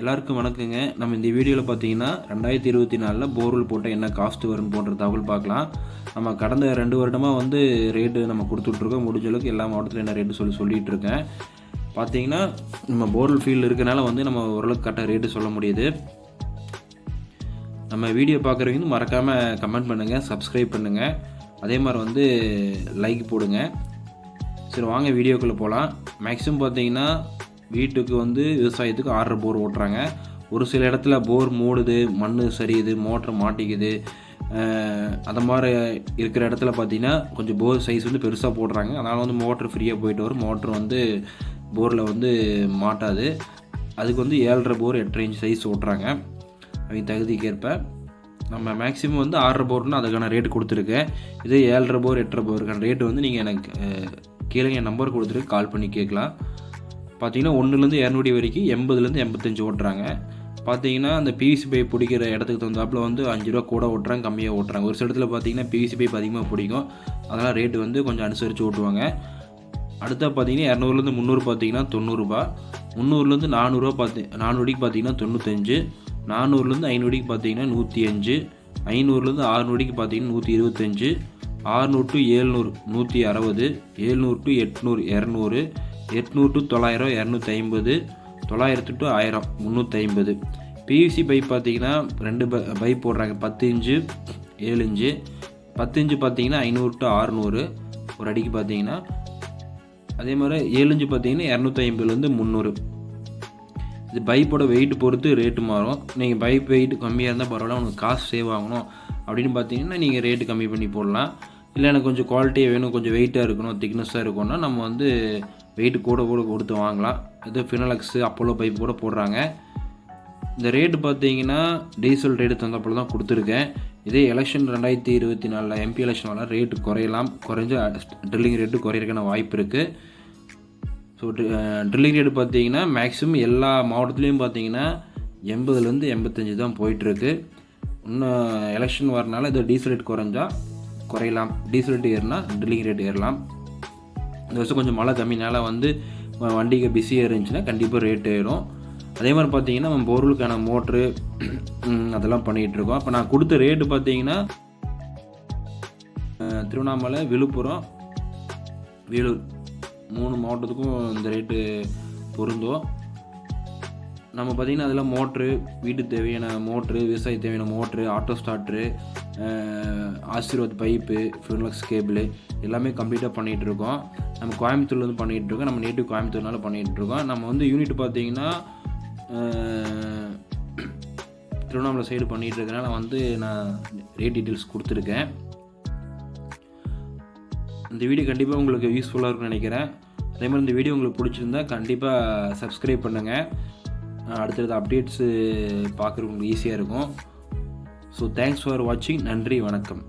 எல்லாருக்கும் வணக்கங்க. நம்ம இந்த வீடியோவில் பார்த்தீங்கன்னா ரெண்டாயிரத்தி இருபத்தி நாலில் போர்வெல் போட்டால் என்ன காஸ்ட் வரும் போன்ற தகவல் பார்க்கலாம் நம்ம கடந்த ரெண்டு வருடமாக வந்து ரேட்டு நம்ம கொடுத்துட்ருக்கோம். முடிஞ்ச அளவுக்கு எல்லா மாவட்டத்தில் என்ன ரேட்டு சொல்லி சொல்லிகிட்டு இருக்கேன் பார்த்தீங்கன்னா நம்ம போர்வெல் ஃபீல்டு இருக்கனால வந்து நம்ம ஓரளவுக்கு கரெக்டாக ரேட்டு சொல்ல முடியுது. நம்ம வீடியோ பார்க்குறவங்க வந்து மறக்காமல் கமெண்ட் பண்ணுங்கள் சப்ஸ்கிரைப் பண்ணுங்கள் அதே மாதிரி வந்து லைக் போடுங்க. சரி வாங்க வீடியோக்குள்ளே போகலாம் மேக்ஸிமம் பார்த்தீங்கன்னா வீட்டுக்கு வந்து விவசாயத்துக்கு ஆறு போர் ஓட்டுறாங்க. ஒரு சில இடத்துல போர் மூடுது மண் சரியுது மோட்டர் மாட்டிக்குது. அந்த மாதிரி இருக்கிற இடத்துல பார்த்தீங்கன்னா கொஞ்சம் போர் சைஸ் வந்து பெருசாக போடுறாங்க. அதனால் வந்து மோட்ரு ஃப்ரீயாக போயிட்டு வரும். மோட்ரு வந்து போரில் வந்து மாட்டாது. அதுக்கு வந்து ஏழரை போர் எட்டரை இன்ச் சைஸ் ஓட்டுறாங்க. அவங்க தகுதிக்கேற்ப. நம்ம மேக்ஸிமம் வந்து ஆறரை போர்னா அதுக்கான ரேட் கொடுத்துருக்கேன் இதே ஏழரை போர் எட்டரை போருக்கான ரேட் வந்து நீங்கள் எனக்கு கீழே என் நம்பர் கொடுத்துட்டு கால் பண்ணி கேட்கலாம். பார்த்தீங்கன்னா ஒன்றுலேருந்து இரநூடி வரைக்கும் எண்பதுலேருந்து எண்பத்தஞ்சு ஓட்டுறாங்க. பார்த்தீங்கன்னா அந்த பிவிசி பைப் பிடிக்கிற இடத்துக்கு தகுந்தாப்புல வந்து அஞ்சு ரூபா கூட ஓட்டுறாங்க கம்மியாக ஓட்டுறாங்க. ஒரு சில இடத்துல பார்த்தீங்கன்னா பிவிசி பைப் அதிகமாக பிடிக்கும். அதெல்லாம் ரேட்டு வந்து கொஞ்சம் அனுசரித்து ஓட்டுவாங்க. அடுத்தா பார்த்தீங்கன்னா இரநூறுலேருந்து முந்நூறு பார்த்தீங்கன்னா தொண்ணூறுரூபா முந்நூறுலேருந்து நானூறுரூவா பார்த்து நானூறுக்கு பார்த்தீங்கன்னா தொண்ணூத்தஞ்சு. நானூறுலேருந்து ஐநூறுக்கு பார்த்தீங்கன்னா நூற்றி அஞ்சு ஐநூறுலேருந்து ஆறுநூறுக்கு பார்த்தீங்கன்னா நூற்றி இருபத்தஞ்சு ஆறுநூறு டு ஏழ்நூறு நூற்றி அறுபது. ஏழ்நூறு டு எட்நூறு இரநூறு. எட்நூறு டு தொள்ளாயிரம் இரநூத்தி ஐம்பது தொள்ளாயிரத்து டு ஆயிரம் முந்நூற்றி ஐம்பது பிவிசி பைப் பார்த்தீங்கன்னா ரெண்டு பைப் போடுறாங்க. பத்து இன்ச்சு ஏழு இன்ச்சு. பத்து இன்ச்சு பார்த்தீங்கன்னா ஐநூறு டு ஆறுநூறு. ஒரு அடிக்கு பார்த்தீங்கன்னா அதே மாதிரி ஏழு இன்ச்சு பார்த்தீங்கன்னா இரநூத்தி ஐம்பதுலேருந்து முந்நூறு. இது பைப்போட வெயிட் பொறுத்து ரேட்டு மாறும். நீங்கள் பைப் வெயிட் கம்மியாக இருந்தால் பரவாயில்ல உங்களுக்கு காசு சேவ் ஆகணும். அப்படின்னு பார்த்தீங்கன்னா நீங்கள் ரேட்டு கம்மி பண்ணி போடலாம். இல்லை எனக்கு கொஞ்சம் குவாலிட்டியாக வேணும் கொஞ்சம் வெயிட்டாக இருக்கணும் திக்னஸாக இருக்கணும்னா நம்ம வந்து வெயிட் கூட கூட கொடுத்து வாங்கலாம். இது ஃபினலக்ஸு அப்போலோ பைப் கூட போடுறாங்க. இந்த ரேட்டு பார்த்தீங்கன்னா டீசல் ரேட்டு தந்தப்போல தான் கொடுத்துருக்கேன். இதே எலெக்ஷன் ரெண்டாயிரத்தி இருபத்தி நாலில் எம்பி எலெக்ஷன் வரலாம் ரேட்டு குறையலாம். குறைஞ்ச ட்ரில்லிங் ரேட்டு குறையிறக்கான வாய்ப்பு இருக்குது ஸோ ட்ரில்லிங் ரேட்டு பார்த்தீங்கன்னா மேக்ஸிமம் எல்லா மாவட்டத்துலேயும் பார்த்தீங்கன்னா எண்பதுலேருந்து எண்பத்தஞ்சு தான் போயிட்டுருக்கு. இன்னும் எலெக்ஷன் வரனால இது டீசல் ரேட் குறைஞ்சா குறையலாம். டீசல் ரேட் ஏறினா ட்ரில்லிங் ரேட் ஏறலாம். இந்த வருஷம் கொஞ்சம் மழை கம்மினால் வந்து வண்டிகள் வண்டிக்கு பிஸியாக இருந்துச்சுன்னா கண்டிப்பாக ரேட் ஏறும். அதே மாதிரி பார்த்தீங்கன்னா நம்ம பொருளுக்கான மோட்ரு அதெல்லாம் பண்ணிகிட்டு இருக்கோம். இப்போ நான் கொடுத்த ரேட்டு பார்த்தீங்கன்னா திருவண்ணாமலை விழுப்புரம் வேலூர் மூணு மாவட்டத்துக்கும் இந்த ரேட்டு பொருந்தும். நம்ம பார்த்திங்கன்னா அதில் மோட்ரு வீட்டுக்கு தேவையான மோட்ரு விவசாய தேவையான motor auto starter Ashirvad pipe Finolex cable எல்லாமே கம்ப்ளீட்டாக பண்ணிகிட்டு இருக்கோம் நம்ம கோயம்புத்தூர்ல இருந்து பண்ணிகிட்டு இருக்கோம் நம்ம நேட்டிவ் கோயம்புத்தூர்னால பண்ணிகிட்ருக்கோம். நம்ம வந்து யூனிட் பார்த்திங்கன்னா திருவண்ணாமலை சைடு பண்ணிகிட்டு இருக்கனால வந்து நான் ரேட் டீட்டெயில்ஸ் கொடுத்துருக்கேன். இந்த வீடியோ கண்டிப்பாக உங்களுக்கு யூஸ்ஃபுல்லாக இருக்கும்னு நினைக்கிறேன். அதே மாதிரி இந்த வீடியோ உங்களுக்கு பிடிச்சிருந்தா கண்டிப்பாக சப்ஸ்கிரைப் பண்ணுங்கள் அடுத்தடுத்த அப்டேட்ஸு பார்க்குறவங்களுக்கு ஈஸியாக இருக்கும். ஸோ தேங்க்ஸ் ஃபார் வாட்சிங் நன்றி வணக்கம்.